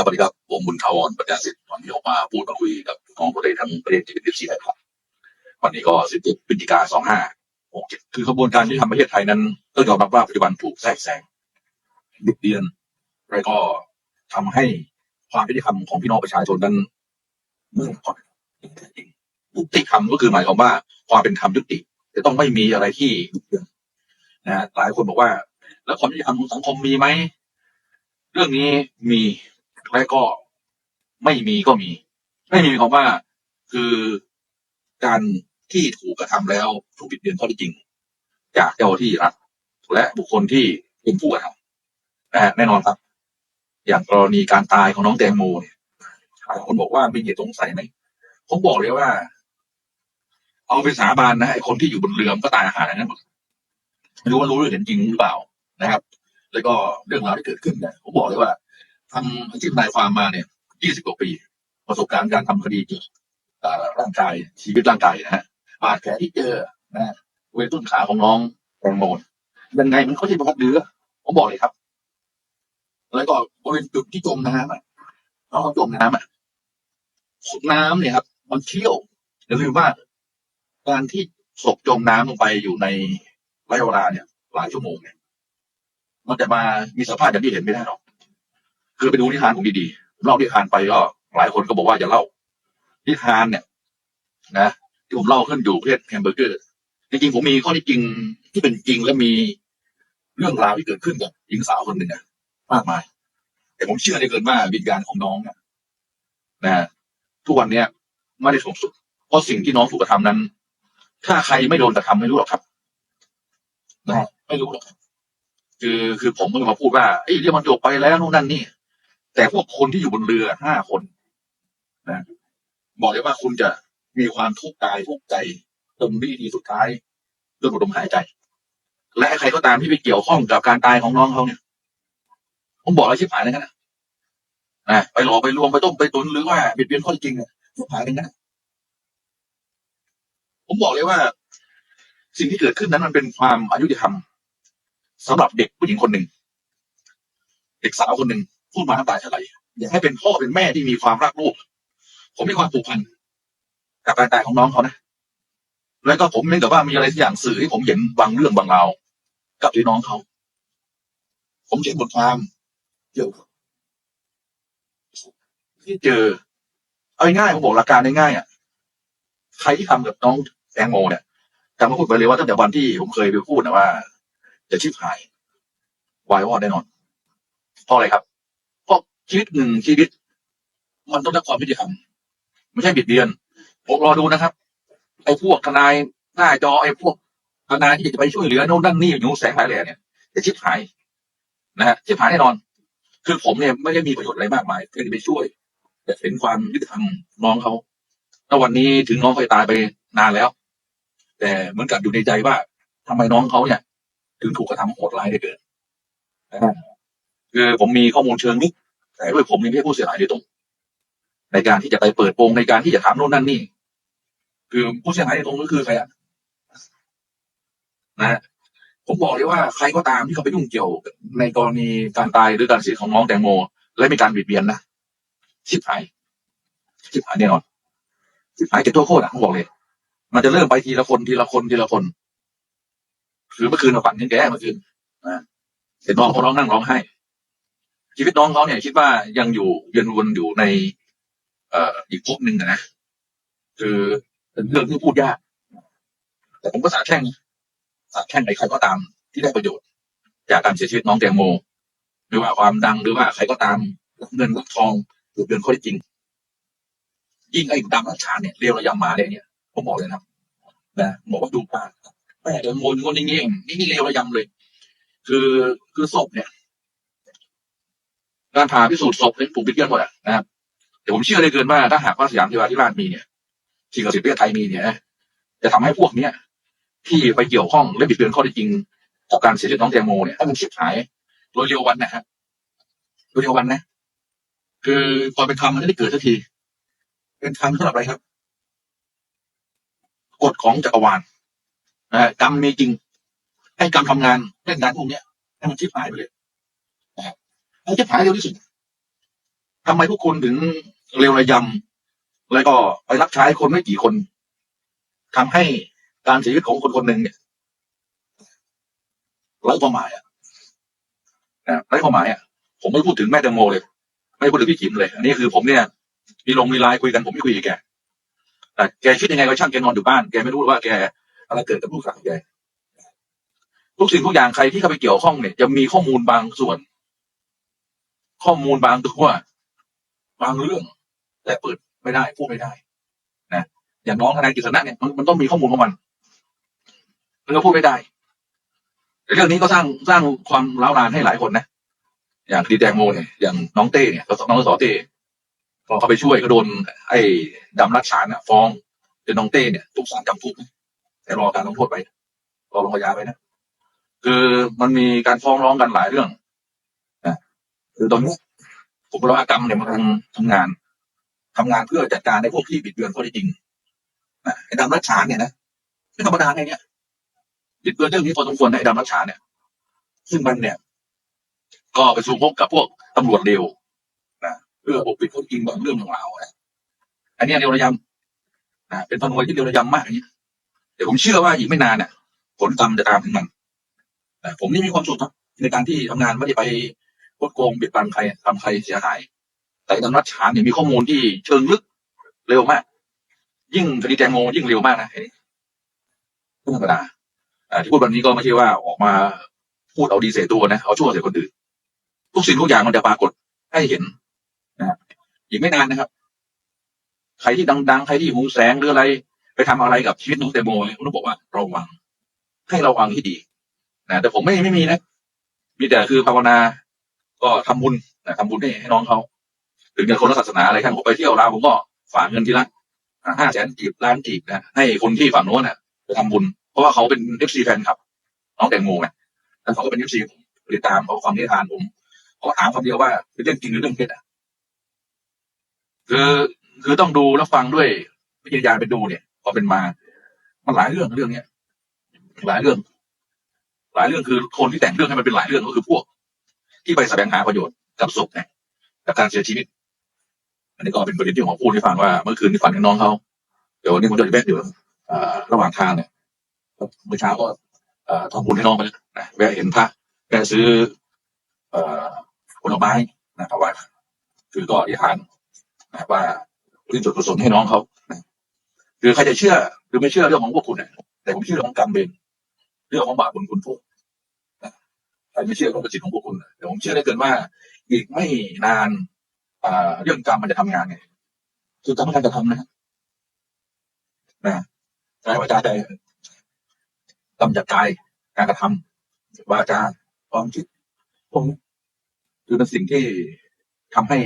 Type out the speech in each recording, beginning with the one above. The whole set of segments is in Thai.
ครับสวัสดีครับผมบุญถาวรปัญญาสิทธิ์วันนี้ออกมาพูดมาคุยกับน้องคนใดทั้งประเทศที่เป็นดิบซีไทยครับวันนี้ก็17พฤศจิกา25 67คือขบวนการที่ทำประเทศไทยนั้นต้องยอมรับว่าปัจจุบันถูกแทรกแซงบิดเบียนแล้วก็ทำให้ความยุติธรรมของพี่น้องประชาชนนั้นเมื่อก่อนยุติธรรมก็คือหมายความว่าความเป็นธรรมยุติ จะต้องไม่มีอะไรที่บิดเบือนนะฮะหลายคนบอกว่า แล้วความยุติธรรมของสังคมมีไหมเรื่องนี้มี และก็ไม่มีก็มี ไม่มีความว่า คือการที่ถูกกระทำแล้วถูกบิดเบือนข้อเท็จจริง จากเจ้าที่รัฐและบุคคลที่เป็นผู้กระทำนะฮะแน่นอนครับ อย่างกรณีการตายของน้องแตงโมเนี่ยหลายคนบอกว่ามีเหตุสงสัยไหมผมบอกเลยว่า เอาไปสาบานนะไอ้คนที่อยู่บนเรือก็ตายอาหารนั้นหมดไม่รู้ว่ารู้หรือเห็นจริงหรือเปล่านะครับ แล้วก็เรื่องราวที่เกิดขึ้นเนี่ยผมบอกเลยว่า ทำอาชีพนายความมาเนี่ย20กว่าปี ประสบการณ์การทำคดีเกี่ยวกับร่างกายชีวิตร่างกายนะฮะบาดแผลที่เจอนะบริเวณต้นขาของน้องแตงโมยังไงมันก็ใช่ประทัดเรือผมบอกเลยครับ แล้วก็บริเวณจุดที่จมน้ำอะน้องเขาจมน้ำอะน้ำเนี่ยครับ มันเที่ยวอย่าลืมว่า การที่ศพจมน้ำลงไปอยู่ในระยะเวลาเนี่ย หลายชั่วโมงเนี่ยมันจะมามีสภาพอย่างที่เห็นไม่ได้หรอก คือไปดูนิทานผมดีๆเล่านิทานไปก็หลายคนก็บอกว่าอย่าเล่านิทานเนี่ย นะที่ผมเล่าขึ้นอยู่ประเภทแฮมเบอร์เกอร์จริงๆผมมีข้อที่จริงที่เป็นจริงและมีเรื่องราวที่เกิดขึ้นกับหญิงสาวคนหนึ่งอะมากมาย แต่ผมเชื่อในเกินว่าวิญญาณของน้องเนี่ยนะทุกวันเนี้ยไม่ได้สูงสุดเพราะสิ่งที่น้องถูกกระทำนั้น ถ้าใครไม่โดนกระทำไม่รู้หรอกครับนะไม่รู้หรอกคือคือผมก็มาพูดว่าไอ้ยเรื่องมันจบไปแล้วนู่นนั่นนี่ แต่พวกคนที่อยู่บนเรือห้าคนนะบอกเลยว่าคุณจะมีความทุกข์กายทุกข์ใจจนวินาทีสุดท้ายด้วยหมดลมหายใจ และใครก็ตามที่ไปเกี่ยวข้องกับการตายของน้องเขาเนี่ยผมบอกแล้วชิบหายเลยนะนะไปหลอกไปลวงไปต้มไปตุนหรือว่าบิดเบียนข้อจจริงเนี่ยชิบหายเลยนะผมบอกเลยว่า สิ่งที่เกิดขึ้นนั้นมันเป็นความอายุติธรรมสำหรับเด็กผู้หญิงคนหนึ่งเด็กสาวคนหนึ่ง พูดมาน้ำตาจะไหลอยากให้เป็นพ่อเป็นแม่ที่มีความรักลูก ผมมีความผูกพันกับการตายของน้องเขานะ แล้วก็ผมเหมือนกับว่ามีอะไรอย่างสื่อให้ผมเห็นบางเรื่องบางราวกับที่น้องเขา ผมเขียนบทความเกี่ยวกับที่เจอ เอาง่ายๆผมบอกหลักการง่ายๆอะใครที่ทำกับน้องแตงโมเนี่ยจำมาพูดไปเลยว่าตั้งแต่วันที่ผมเคยไปพูดนะว่า จะชิบหาย วายวอดแน่นอนเพราะอะไรครับ ชีวิตหนึ่งชีวิต มันต้องได้ความยุติธรรมไม่ใช่บิดเบียนผมรอดูนะครับ ไอ้พวกทนายหน้าจอไอ้พวกทนายที่จะไปช่วยเหลือโน่นนั่นนี่อยู่แสงหายแหล่เนี่ยจะชิบหายนะฮะชิบหายแน่นอน คือผมเนี่ยไม่ได้มีประโยชน์อะไรมากมายเพื่อจะไปช่วย แต่เป็นความยุติธรรมน้องเขาแล้ววันนี้ถึงน้องเคยตายไปนานแล้ว แต่เหมือนกับอยู่ในใจว่าทำไมน้องเขาเนี่ย ถึงถูกกระทำโหดร้ายได้เกินนะฮะคือผมมีข้อมูลเชิงลึก แต่ด้วยผมยังไม่ใช่ผู้เสียหายโดยตรง ในการที่จะไปเปิดโปงในการที่จะถามโน่นนั่นนี่ คือผู้เสียหายโดยตรงก็คือใครอะนะฮะผมบอกเลยว่าใครก็ตามที่เขาไปยุ่งเกี่ยว ในกรณีการตายหรือการเสียของน้องแตงโม และมีการบิดเบียนนะชิบหายชิบหายแน่นอนชิบหายเก็บตัวโคตรอะผมบอกเลย มันจะเริ่มไปทีละคนทีละคนทีละคนคือเมื่อคืนเราฝันยังแกเมื่อคืนนะเห็นน้องเขาร้องนั่งร้องไห้ ชีวิตน้องเขาเนี่ยคิดว่ายังอยู่เยือนวนอยู่ใน เอ่ออีกภพหนึ่งนะ คือเป็นเรื่องที่พูดยาก แต่ผมก็สาบแช่งสาบแช่งใครก็ตามที่ได้ประโยชน์ จากการเสียชีวิตน้องแตงโมไม่ว่าความดังหรือว่าใครก็ตามรับเงินรับทองหรือเป็นข้อเท็จจริง ยิ่งไอ้ดำรัชชาเนี่ยเรียวระยำมาเลยเนี่ยผมบอกเลยนะนะบอกว่าดูปากแม่เดินวนคนอย่างเงี้ยนี่เรียวระยำเลย คือคือศพเนี่ย การผ่าพิสูจน์ศพเนี่ยถูกปิดเกลื่อนหมดอะนะครับแต่ผมเชื่อเลยเกินว่าถ้าหากว่าสยามเทวาธิราชมีเนี่ยสิ่งศักดิ์สิทธิ์ประเทศไทยมีเนี่ยจะทำให้พวกเนี้ยที่ไปเกี่ยวข้องและบิดเบือนข้อเท็จจริงกับการเสียชีวิตน้องแตงโมเนี่ยถ้ามันชิบหายโดยเร็ววันนะฮะโดยเร็ววันนะ คือความเป็นธรรมมันไม่ได้เกิดสักที เป็นธรรมสำหรับอะไรครับ กฎของจักรวาลนะฮะกรรมมีจริง ให้กรรมทำงานเล่นงานพวกเนี้ยให้มันชิบหายไปเลย นะฮะหายเร็วที่สุดทำไมพวกคุณถึงเร็วระยำแล้วก็ไปรับใช้คนไม่กี่คนทำให้การเสียชีวิตของคนคนหนึ่งเนี่ยไร้ความหมายอะนะไร้ความหมายอะ ผมไม่พูดถึงแม่แตงโมเลย ไม่พูดถึงพี่ขิมเลย อันนี้คือผมเนี่ย มีลงมีไลน์คุยกันผมไม่คุยกับแก แต่แกคิดยังไงก็ช่างแกนอนอยู่บ้าน แกไม่รู้ว่าแกอะไรเกิดกับลูกสาวแก ทุกสิ่งทุกอย่างใครที่เข้าไปเกี่ยวข้องเนี่ย จะมีข้อมูลบางส่วน ข้อมูลบางตัวบางเรื่อง แต่เปิดไม่ได้พูดไม่ได้ นะอย่างน้องทนายกฤษณะเนี่ยมันมันต้องมีข้อมูลของมันมันก็พูดไม่ได้เรื่องนี้ก็สร้างสร้างความร้าวนานให้หลายคนนะอย่างคดีแตงโมเนี่ยอย่างน้องเต้เนี่ยน้องสอเต้พอเขาไปช่วยก็โดน ไอ้ดำรักฐานน่ะฟ้องจนน้องเต้เนี่ยถูกศาลจำคุกแต่รอการลงโทษไปรอลงอาญาไปนะคือมันมีการฟ้องร้องกันหลายเรื่อง คือตอนนี้กรมอุตสากรรมเนี่ยมันกำลังทำงานทำงานเพื่อจัดการในพวกที่บิดเบือนข้อเท็จจริงนะไอ้ดำรักฐานเนี่ยนะไม่ธรรมดาไงเนี่ยบิดเบือนเรื่องนี้พอสมควรนะไอ้ดำรักฐานเนี่ย ซึ่งมันเนี่ย ก็ไปสู้พบกับพวกตำรวจเร็วนะเพื่อปกปิดข้อจริงบางเรื่องบางราวนะอันเนี้ยเร็วระยำนะเป็นพนวยที่เร็วระยำมากอันนี้เดี๋ยวผมเชื่อว่าอีกไม่นานเนี่ยผลกรรมจะตามถึงมันผมนี่มีความสุขครับในการที่ทำงานไม่ได้ไป คดโกงเบียดบังใครทำใครเสียหาย แต่ดำรักฐานเนี่ยมีข้อมูลที่เชิงลึกเร็วมาก ยิ่งคดีแตงโมยิ่งเร็วมากนะไอ้นี่ไม่ธรรมดาที่พูดวันนี้ก็ไม่ใช่ว่าออกมาพูดเอาดีเสียตัวนะเอาชั่วเสียคนอื่นทุกสิ่งทุกอย่างมันจะปรากฏให้เห็นนะอีกไม่นานนะครับ ใครที่ดังๆ ใครที่หูแสงหรืออะไร ไปทำอะไรกับชีวิตน้องแตงโมเนี่ยผมต้องบอกว่าระวัง ให้ระวังให้ดีนะแต่ผมไม่ไม่มีนะ มีแต่คือภาวนา ก็ทำบุญนะทำบุญให้ให้น้องเขาถึงจะคนละศาสนาอะไรครับผมไปเที่ยวลาวผมก็ฝากเงินทีละห้าแสนกีบล้านกีบนะให้คนที่ฝั่งโน้นน่ะไปทำบุญ เพราะว่าเขาเป็นเอฟซีแฟนคลับ น้องแตงโมไงแล้วเขาก็เป็นเอฟซีผมติดตามเขาความนิทานผมเขาถามคำเดียวว่าเป็นเรื่องจริงหรือเรื่องเท็จอะคือคือต้องดูแล้วฟังด้วยวิทยาไปดูเนี่ยพอเป็นมา มันหลายเรื่องเรื่องเนี้ยหลายเรื่อง หลายเรื่องคือคนที่แต่งเรื่องให้มันเป็นหลายเรื่องก็คือพวก ที่ไปแสวงหาประโยชน์กับศพเนี่ยกับการเสียชีวิต อันนี้ก็เป็นประเด็นที่ผมพูดให้ฟังว่าเมื่อคืนที่ฝันถึงน้องเขาเดี๋ยววันนี้ผมจะไปแวะอยู่ระหว่างทางเนี่ยเมื่อเช้าก็เอ่อทำบุญให้น้องไปแล้วนะแวะเห็นพระแวะซื้อเอ่อผลไม้นะถวายคือก็อธิษฐานนะว่าอุที่สุดกุศลให้น้องเขาคือใครจะเชื่อหรือไม่เชื่อเรื่องของพวกคุณเนี่ยแต่ผมเชื่อเรื่องของกรรมเวรเรื่องของบาปบุญคุณโทษ รไม่เชื่อก็เป็นสิทธิ์ของพวกคุณแต่ผมเชื่อได้เกินว่าอีกไม่นานเรื่องกรรมมันจะทำงานไงคือกรรมการจะทำนะนะกายวาจาใจกรรมจากกายการกระทำวาจาความคิดผมคือเป็นสิ่งที่ทำให้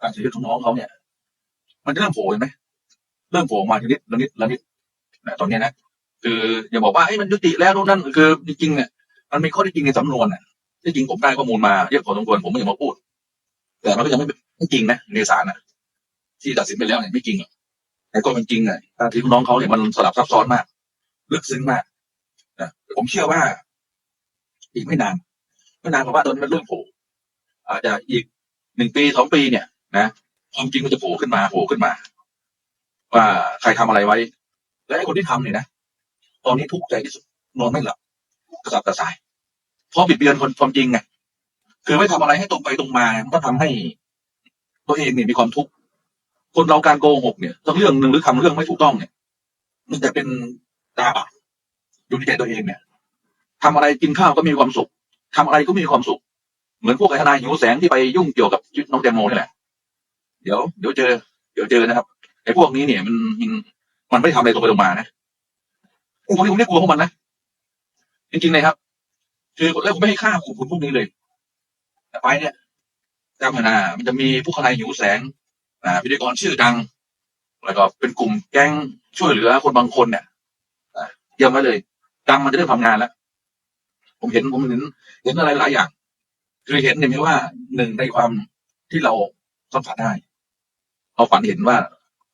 การเสียชีวิตของน้องเขาเนี่ย มันจะเริ่มโผล่เห็นไหมเริ่มโผล่มาทีนิดละนิดละนิดนะตอนนี้นะคืออย่าบอกว่าไอ้ยมันยุติแล้วนู่นนั่นคือจริงๆเนี่ย มันมีข้อที่จริงในสำนวนน่ะที่จริงผมได้ข้อมูลมาเยอะพอสมควรผมไม่อยากมาพูด แต่มันก็ยังไม่ไม่จริงนะในศาลนะที่ตัดสินไปแล้วเนี่ยไม่จริงหรอกแต่ก็เป็นจริงไงการที่น้องเขาเนี่ยมันสลับซับซ้อนมาก ลึกซึ้งมากนะผมเชื่อว่า อีกไม่นานไม่นานเพราะว่าตอนนี้มันเริ่มโผล่อาจจะอีกหนึ่งปีสองปีเนี่ย นะความจริงมันจะโผล่ขึ้นมาโผล่ขึ้นมา ว่าใครทำอะไรไว้ และไอ้คนที่ทำเนี่ยนะตอนนี้ทุกข์ใจที่สุดนอนไม่หลับกระสับกระส่าย เพราะบิดเบือนคนความจริงไงคือไม่ทำอะไรให้ตรงไปตรงมามันก็ทำให้ตัวเองเนี่ยมีความทุกข์คนเราการโกหกเนี่ยสักเรื่องหนึ่งหรือทำเรื่องไม่ถูกต้องเนี่ย มันจะเป็นตาบาปอยู่ในใจตัวเองเนี่ยทำอะไรกินข้าวก็มีความสุขทำอะไรก็มีความสุข เหมือนพวกไอ้ทนายหิวแสงที่ไปยุ่งเกี่ยวกับชีวิตน้องแตงโมนี่แหละเดี๋ยวเดี๋ยวเจอ เดี๋ยวเจอนะครับไอ้พวกนี้เนี่ยมันมันมันไม่ทำอะไรตรงไปตรงมานะพวกนี้ผมไม่กลัวพวกมันนะจริงๆเลยครับ คือแล้วผมไม่ให้ค่าคุณพวกนี้เลยแต่ไปเนี่ยจำไว้นะมันจะมีผู้ทนายหิวแสงอ่าพิธีกรชื่อดัง แล้วก็เป็นกลุ่มแก๊งช่วยเหลือคนบางคนเนี่ยเยี่ยมไว้เลยกรรมมันจะเริ่มทำงานแล้ว ผมเห็นผมเห็นเห็นอะไรหลายอย่าง คือเห็นเห็นไหมว่าหนึ่งในความที่เราสัมผัสได้เราฝันเห็นว่า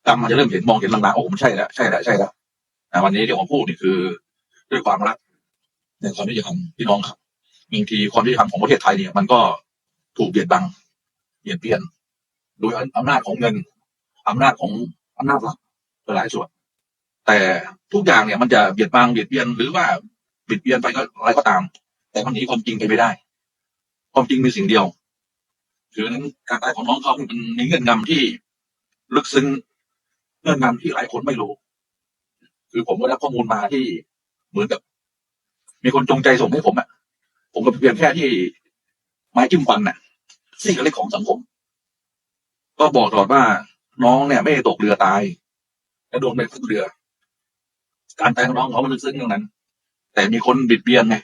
กรรมมันจะเริ่มเห็นมองเห็นลางๆโอ้ผมใช่แล้วใช่แล้วใช่แล้วอ่วันนี้ที่ผมพูดนี่คือ ด้วยความรัก ในความยุติธรรมพี่น้องครับบางทีความยุติธรรมของประเทศไทยเนี่ยมันก็ถูกเบียดบังเปลี่ยนเปลี่ยนโดยอำนาจของเงินอำนาจของอำนาจรัฐหลายส่วน แต่ทุกอย่างเนี่ยมันจะเบียดบังเบียดเบียนหรือว่าบิดเบียนไปก็อะไรก็ตาม แต่มันหนีความจริงไปไม่ได้ ความจริงมีสิ่งเดียวคือนั้นการตายของน้องเขามันมีเงื่อนงำที่ลึกซึ้งเงื่อนงำที่หลายคนไม่รู้ คือผมก็ได้ข้อมูลมาที่เหมือนกับ มีคนจงใจส่งให้ผมอะผมก็เพียงแค่ที่ไม้จิ้มฟันน่ะสิ่งเล็กของสังคม ก็บอกตลอดว่าน้องเนี่ย ไม่ได้ตกเรือตายแล้วโดนไปขึ้นเรือ การตายของน้องเขามันลึกซึ้งตรงนั้น แต่มีคนบิดเบียนไง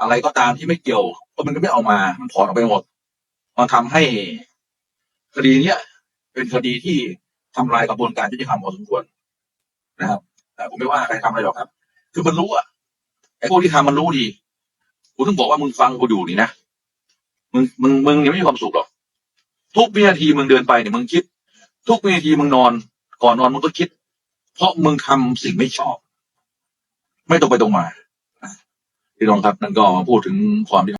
อะไรก็ตามที่ไม่เกี่ยวก็มันก็ไม่เอามา มันถอนออกไปหมดมันทำให้คดีเนี้ยเป็นคดีที่ทำลายกระบวนการยุติธรรมพอสมควรนะครับแต่ผมไม่ว่าใครทำอะไรหรอกครับ คือมันรู้อะ พวกที่ทำมันรู้ดีกูต้องบอกว่ามึงฟังกูอยู่นี่นะมึงมึงมึงยังไม่มีความสุขหรอก ทุกวินาทีมึงเดินไปเนี่ยมึงคิด ทุกวินาทีมึงนอน ก่อนนอนมึงก็คิด เพราะมึงทำสิ่งไม่ชอบ ไม่ตรงไปตรงมาพี่น้องครับนั่นก็พูดถึงความที่